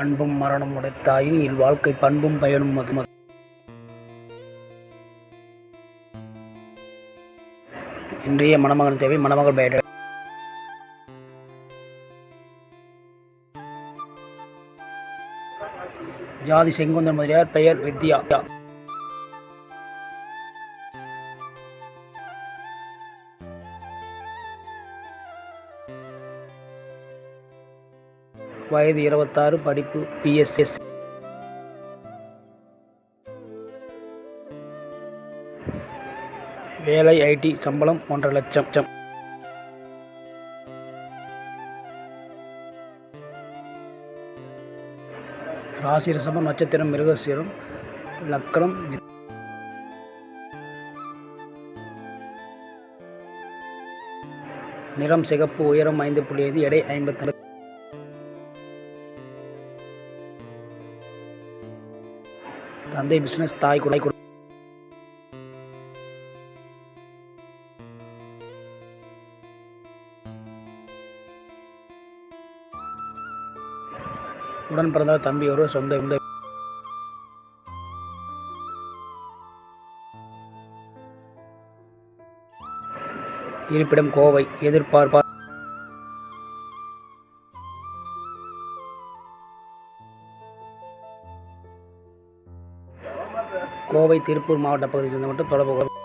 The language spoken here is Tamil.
அன்பும் மரணம் உடைத்தாயின் இல்வாழ்க்கை பண்பும் பயனும் மது இன்றைய மணமகன் தேவை மணமகள் பெயர் ஜாதி செங்குந்தன் முதலியார் பெயர் வித்யா. வயது இருபத்தாறு படிப்பு பிஎஸ்எஸ் வேலை ஐடி சம்பளம் ஒன்றரை லட்சம். ராசி ரசமம் நட்சத்திரம் மிருகசீரம் லக்கணம் நிறம் சிகப்பு உயரம் ஐந்து புள்ளி ஐந்து எடை ஐம்பத்தி தந்தை பிசினஸ் தாய் குடை உடன் பிறந்த தம்பி ஒரு சொந்த இந்த இருப்பிடம் கோவை எதிர்பார்ப்பார் கோவை திருப்பூர் மாவட்ட பகுதியில் இருந்து மட்டும் தொடர்பு கொள்ள